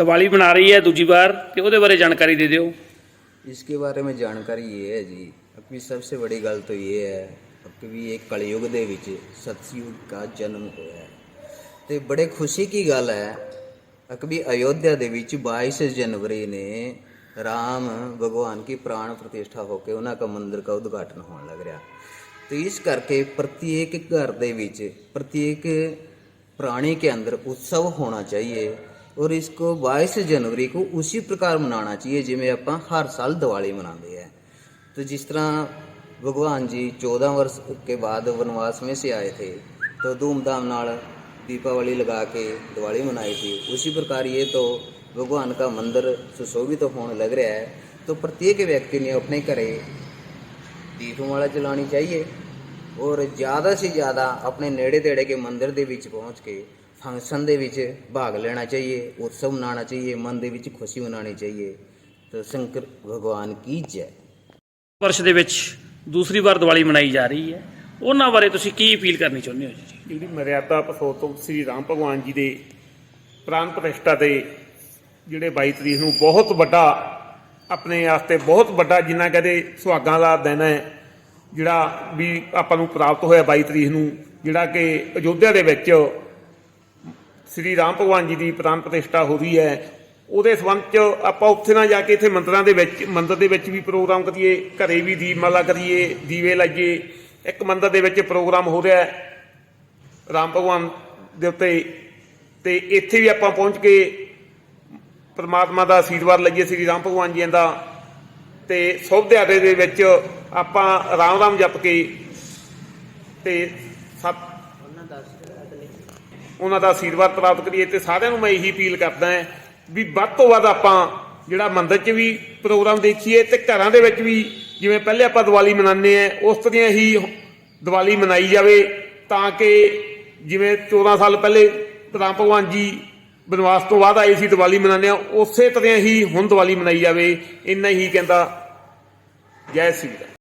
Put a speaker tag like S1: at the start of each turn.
S1: ਦੀਵਾਲੀ ਬਣਾ ਰਹੀ ਹੈ ਦੂਜੀ ਵਾਰ ਤੇ ਉਹਦੇ ਬਾਰੇ ਜਾਣਕਾਰੀ ਦੇ ਦਿਓ
S2: इसके बारे में जानकारी ये है जी अभी सबसे बड़ी गल तो ये है ਕਿ ਇਹ ਕਲਯੁਗ ਦੇ ਵਿੱਚ ਸਤਯੁਗ ਦਾ ਜਨਮ ਹੋਇਆ ਹੈ ਤੇ ਬੜੇ ਖੁਸ਼ੀ ਕੀ ਗੱਲ ਹੈ ਅਕਬੀ ਅਯੋਧਿਆ ਦੇ ਵਿੱਚ 22 ਜਨਵਰੀ ਨੇ ਰਾਮ ਭਗਵਾਨ ਕੀ ਪ੍ਰਾਣ ਪ੍ਰਤਿਸ਼ਠਾ ਹੋ ਕੇ ਉਹਨਾਂ ਦਾ ਮੰਦਿਰ ਦਾ ਉਦਘਾਟਨ ਹੋਣ ਲੱਗ ਰਿਹਾ तो इस करके प्रत्येक घर ਦੇ ਵਿੱਚ प्रत्येक प्राणी के अंदर उत्सव होना चाहिए और इसको 22 जनवरी को उसी प्रकार मनाना चाहिए ਜਿਵੇਂ ਆਪਾਂ ਹਰ ਸਾਲ ਦੀਵਾਲੀ ਮਨਾਉਂਦੇ हैं तो जिस तरह भगवान जी 14 वर्ष के बाद वनवास में से आए थे तो धूमधाम नाल दीपावली लगा के दिवाली मनाई थी उसी प्रकार ये तो भगवान का मंदिर सुशोभित तो होने लग रहा है तो प्रत्येक व्यक्ति ने अपने घरे ਦੀਪਮਾਲਾ ਚਲਾਣੀ ਚਾਹੀਏ ਔਰ ਜ਼ਿਆਦਾ ਸੇ ਜ਼ਿਆਦਾ ਆਪਣੇ ਨੇੜੇ ਤੇੜੇ ਕੇ ਮੰਦਿਰ ਦੇ ਵਿੱਚ ਪਹੁੰਚ ਕੇ ਫੰਕਸ਼ਨ ਦੇ ਵਿੱਚ ਭਾਗ ਲੈਣਾ ਚਾਹੀਏ ਉਤਸਵ ਮਨਾਉਣਾ ਚਾਹੀਏ ਮਨ ਦੇ ਵਿੱਚ ਖੁਸ਼ੀ ਮਨਾਉਣੀ ਚਾਹੀਏ। ਤਾਂ ਸ਼ੰਕਰ ਭਗਵਾਨ ਕੀ ਜੈ।
S1: ਵਰਸ਼ ਦੇ ਵਿੱਚ ਦੂਸਰੀ ਵਾਰ ਦੀਵਾਲੀ ਮਨਾਈ ਜਾ ਰਹੀ ਹੈ। ਉਹਨਾਂ ਬਾਰੇ ਤੁਸੀਂ ਕੀ ਅਪੀਲ ਕਰਨੀ ਚਾਹੁੰਦੇ ਹੋ ਜੀ?
S3: ਜਿਹੜੀ ਮਰਿਆਦਾ ਪੁਰਸ਼ੋਤਮ ਸ੍ਰੀ ਰਾਮ ਭਗਵਾਨ ਜੀ ਦੇ ਪ੍ਰਾਨ ਪ੍ਰਤਿਸ਼ਠਾ ਤੇ ਜਿਹੜੇ 22 ਤਰੀਕ ਨੂੰ ਬਹੁਤ ਵੱਡਾ ਆਪਣੇ ਵਾਸਤੇ ਬਹੁਤ ਵੱਡਾ ਜਿੰਨਾ ਕਹਦੇ ਸੁਹਾਗਾਂ ਦਾ ਦਿਨ ਹੈ ਜਿਹੜਾ ਵੀ ਆਪਾਂ ਨੂੰ ਪ੍ਰਾਪਤ ਹੋਇਆ 22 ਤਰੀਕ ਨੂੰ ਜਿਹੜਾ ਕਿ ਅਯੋਧਿਆ ਦੇ ਵਿੱਚ ਸ੍ਰੀ ਰਾਮ ਭਗਵਾਨ ਜੀ ਦੀ ਪ੍ਰਾਨ ਪ੍ਰਤਿਸ਼ਠਾ ਹੋ ਰਹੀ ਹੈ। ਉਹਦੇ ਸੰਬੰਧ ਚ ਆਪਾਂ ਉੱਥੇ ਨਾ ਜਾ ਕੇ ਇੱਥੇ ਮੰਦਰਾਂ ਦੇ ਵਿੱਚ, ਮੰਦਰ ਦੇ ਵਿੱਚ ਵੀ ਪ੍ਰੋਗਰਾਮ ਕਰੀਏ, ਘਰੇ ਵੀ ਦੀਪਮਾਲਾ ਕਰੀਏ, ਦੀਵੇ ਲਾਈਏ। ਇੱਕ ਮੰਦਰ ਦੇ ਵਿੱਚ ਪ੍ਰੋਗਰਾਮ ਹੋ ਰਿਹਾ ਹੈ ਰਾਮ ਭਗਵਾਨ ਦੇ ਉੱਤੇ। ਤੇ ਇੱਥੇ ਵੀ ਆਪਾਂ ਪਹੁੰਚ ਕੇ ਪਰਮਾਤਮਾ ਦਾ ਆਸ਼ੀਰਵਾਦ ਲਈਏ ਸ੍ਰੀ ਰਾਮ ਭਗਵਾਨ ਜੀ ਦਾ। ਤੇ ਸੁਭ ਦਿਹਾੜੇ ਦੇ ਵਿੱਚ ਆਪਾਂ ਰਾਮ ਰਾਮ ਜਪ ਕੇ ਤੇ ਸਤ ਉਹਨਾਂ ਦਾ ਆਸ਼ੀਰਵਾਦ ਪ੍ਰਾਪਤ ਕਰੀਏ ਤੇ ਸਾਰਿਆਂ ਨੂੰ ਮੈਂ ਇਹੀ ਅਪੀਲ ਕਰਦਾ ਹਾਂ ਵੀ ਵੱਧ ਤੋਂ ਵੱਧ ਆਪਾਂ ਜਿਹੜਾ ਮੰਦਰ 'ਚ ਵੀ ਪ੍ਰੋਗਰਾਮ ਦੇਖੀਏ ਤੇ ਘਰਾਂ ਦੇ ਵਿੱਚ ਵੀ ਜਿਵੇਂ ਪਹਿਲੇ ਆਪਾਂ ਦੀਵਾਲੀ ਮਨਾਉਂਦੇ ਆ ਉਸ ਤਰ੍ਹਾਂ ਹੀ ਦੀਵਾਲੀ ਮਨਾਈ ਜਾਵੇ ਤਾਂ ਕਿ ਜਿਵੇਂ 14 ਸਾਲ ਪਹਿਲੇ ਰਾਮ ਭਗਵਾਨ ਜੀ ਬਨਵਾਸ ਤੋਂ ਬਾਅਦ ਆਏ ਸੀ ਦੀਵਾਲੀ ਮਨਾਉਂਦੇ ਆ ਉਸੇ ਤਰ੍ਹਾਂ ਹੀ ਹੁਣ ਦੀਵਾਲੀ ਮਨਾਈ ਜਾਵੇ, ਇੰਨਾ ਹੀ ਕਹਿੰਦਾ ਜੈ ਸ੍ਰੀ ਰਾਮ